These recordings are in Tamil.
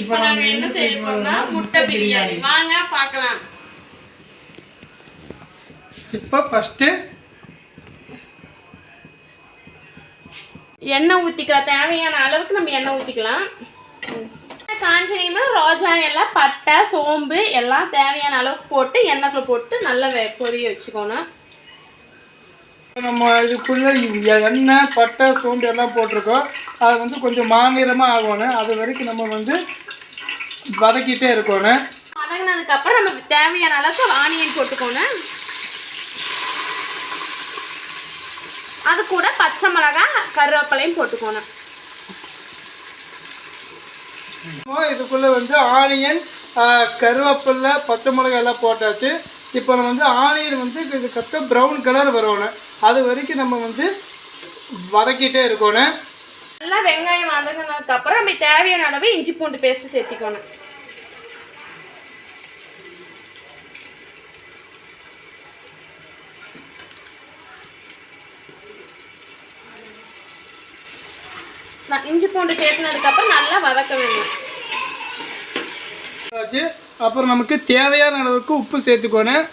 இப்போ நாங்க என்ன செய்ய போறோம்னா முட்டை பிரியாணி. வாங்க பார்க்கலாம். இப்போ ஃபஸ்ட்டு எண்ணெய் ஊற்றிக்கலாம் தேவையான அளவுக்கு நம்ம எண்ணெய் ஊற்றிக்கலாம் காஞ்சனியுமே ரோஜா எல்லாம் பட்டை சோம்பு எல்லாம் தேவையான அளவுக்கு போட்டு எண்ணெய்க்குள்ள போட்டு நல்லா பொரிய வச்சுக்கணும் நம்ம இதுக்குள்ளே எண்ணெய் பட்டை சோம்பு எல்லாம் போட்டிருக்கோம். அது வந்து கொஞ்சம் மாநிலமாக ஆகணும். அது வரைக்கும் நம்ம வந்து வதக்கிட்டே இருக்கணும். வதங்கினதுக்கப்புறம் நம்ம தேவையான அளவுக்கு ஆனியன் போட்டுக்கணும். அது கூட பச்சை மிளகாய் கருவேப்பிலையும் போட்டுக்கணும். இதுக்குள்ளே வந்து ஆனியன் கருவேப்பிலை பச்சை மிளகாய் எல்லாம் போட்டாச்சு. இப்போ நம்ம வந்து ஆனியன் வந்து இது கத்த ப்ரௌன் கலர் வரணும். அது வரைக்கும் நம்ம வந்து வதக்கிட்டே இருக்கணும். நல்லா வெங்காயம் வதங்கினதுக்கப்புறம் நம்ம தேவையான அளவு இஞ்சி பூண்டு பேஸ்ட்டு சேர்த்திக்கணும். நான் இஞ்சி பூண்டு சேர்த்துனதுக்கப்புறம் நல்லா வதக்க வேணும். அப்புறம் நமக்கு தேவையான அளவுக்கு உப்பு சேர்த்துக்கணும்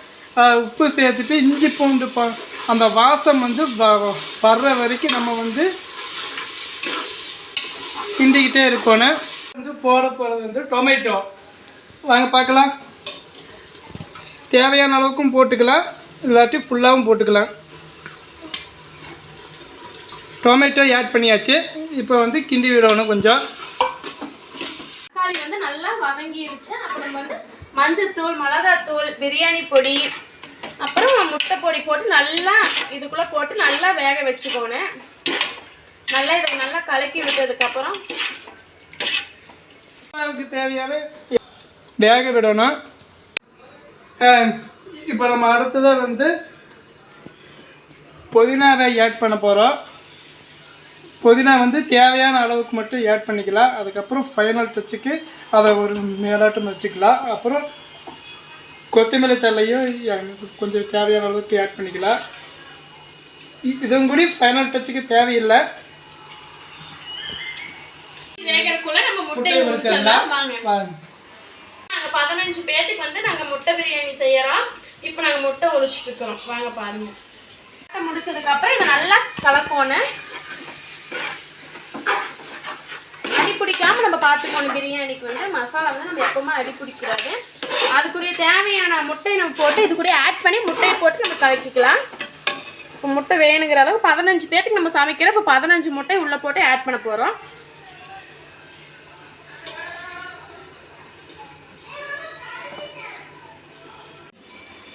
உப்பு சேர்த்துட்டு இஞ்சி பூண்டு ப அந்த வாசம் வந்து வ- வர்ற வரைக்கும் நம்ம வந்து கிண்டிக்கிட்டே இருக்கணும் வந்து போட போகிறது வந்து டொமேட்டோ வாங்க பார்க்கலாம். தேவையான அளவுக்கும் போட்டுக்கலாம். இல்லாட்டி ஃபுல்லாகவும் போட்டுக்கலாம். டொமேட்டோ ஆட் பண்ணியாச்சு. இப்போ வந்து கிண்டி விடணும் கொஞ்சம். தக்காளி வந்து நல்லா வதங்கிருச்சு. அப்புறம் வந்து மஞ்சத்தூள் மிளகாத்தூள் பிரியாணி பொடி அப்புறம் முட்டை பொடி போட்டு நல்லா இதுக்குள்ளே போட்டு நல்லா வேக வச்சுக்கோனேன் நல்லா இதை நல்லா கலக்கி விட்டதுக்கப்புறம் தேவையான வேக விடணும். இப்போ நம்ம அடுத்ததாக வந்து புதினாவை ஆட் பண்ண போகிறோம் புதினா வந்து தேவையான அளவுக்கு மட்டும் ஆட் பண்ணிக்கலாம். அதுக்கப்புறம் ஃபைனல் டச்சுக்கு அதை ஒரு மேலாட்டம் வச்சுக்கலாம். அப்புறம் கொத்தமல்லி தழையும் கொஞ்சம் தேவையான அளவுக்கு ஆட் பண்ணிக்கலாம். இதுவும் கூட ஃபைனல் டச்சுக்கு தேவையில்லை. வாங்க. வாங்க. நாங்கள் பதினஞ்சு பேத்துக்கு வந்து நாங்கள் முட்டை பிரியாணி செய்யறோம். இப்போ நாங்கள் முட்டை உரிச்சிட்டு இருக்கிறோம். வாங்க பாருங்க. முட்டை முடிச்சதுக்கப்புறம் இதை நல்லா கலக்கணும். அடி பிடிக்காம நம்ம பார்த்துக்கணும். பிரியாணிக்கு வந்து மசாலா வந்து நம்ம எப்பவுமே அடி பிடிக்கூடாது. அதுக்குரிய தேவையான முட்டையை நம்ம போட்டு இது கூட ஆட் பண்ணி முட்டையை போட்டு நம்ம கலக்கிக்கலாம். இப்போ முட்டை வேணுங்கிற அளவுக்கு பதினஞ்சு பேத்துக்கு நம்ம சமைக்கிறோம். இப்போ பதினஞ்சு முட்டை உள்ளே போட்டு ஆட் பண்ண போகிறோம்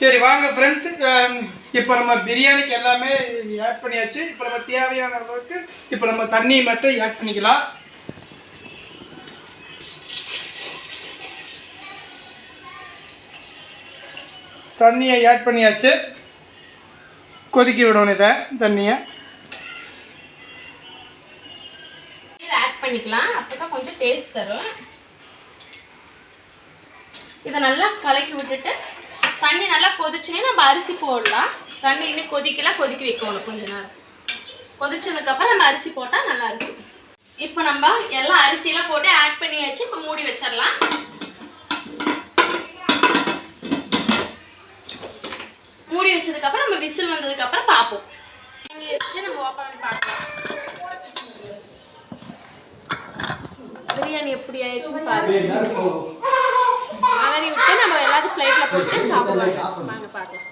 சரி வாங்க ஃப்ரெண்ட்ஸ் இப்போ நம்ம பிரியாணிக்கு எல்லாமே ஆட் பண்ணியாச்சு. இப்போ நம்ம தேவையான அளவுக்கு இப்போ நம்ம தண்ணி மட்டும் ஆட் பண்ணிக்கலாம். தண்ணியை ஆட் பண்ணியாச்சு. கொதிக்க விடணும் இதை தண்ணியை. ஆட் பண்ணிக்கலாம். அப்பதான் கொஞ்சம் டேஸ்ட் தரும். இதை நல்லா கலக்கி விட்டுட்டு தண்ணி நல்லா கொதிச்சுனே நம்ம அரிசி போடலாம். தண்ணி இன்னும் கொதிக்கலாம் கொதிக்க வைக்கணும் கொஞ்ச நேரம். கொதிச்சதுக்கப்புறம் நம்ம அரிசி போட்டால் நல்லாயிருக்கும் இப்போ நம்ம எல்லாம் அரிசியெல்லாம் போட்டு ஆட் பண்ணியாச்சு. இப்போ மூடி வச்சிடலாம். மூடி வச்சதுக்கப்புறம் நம்ம விசில் வந்ததுக்கப்புறம் பார்ப்போம். மூடி வச்சு நம்ம ஓப்பன் பண்ணி பார்க்கலாம். பிரியாணி எப்படி ஆயிடுச்சுன்னு பாருங்க. எல்லாத்தையும் பிளேட்ல போட்டு சாப்பிடுவாங்க. வாங்க பார்க்கலாம்.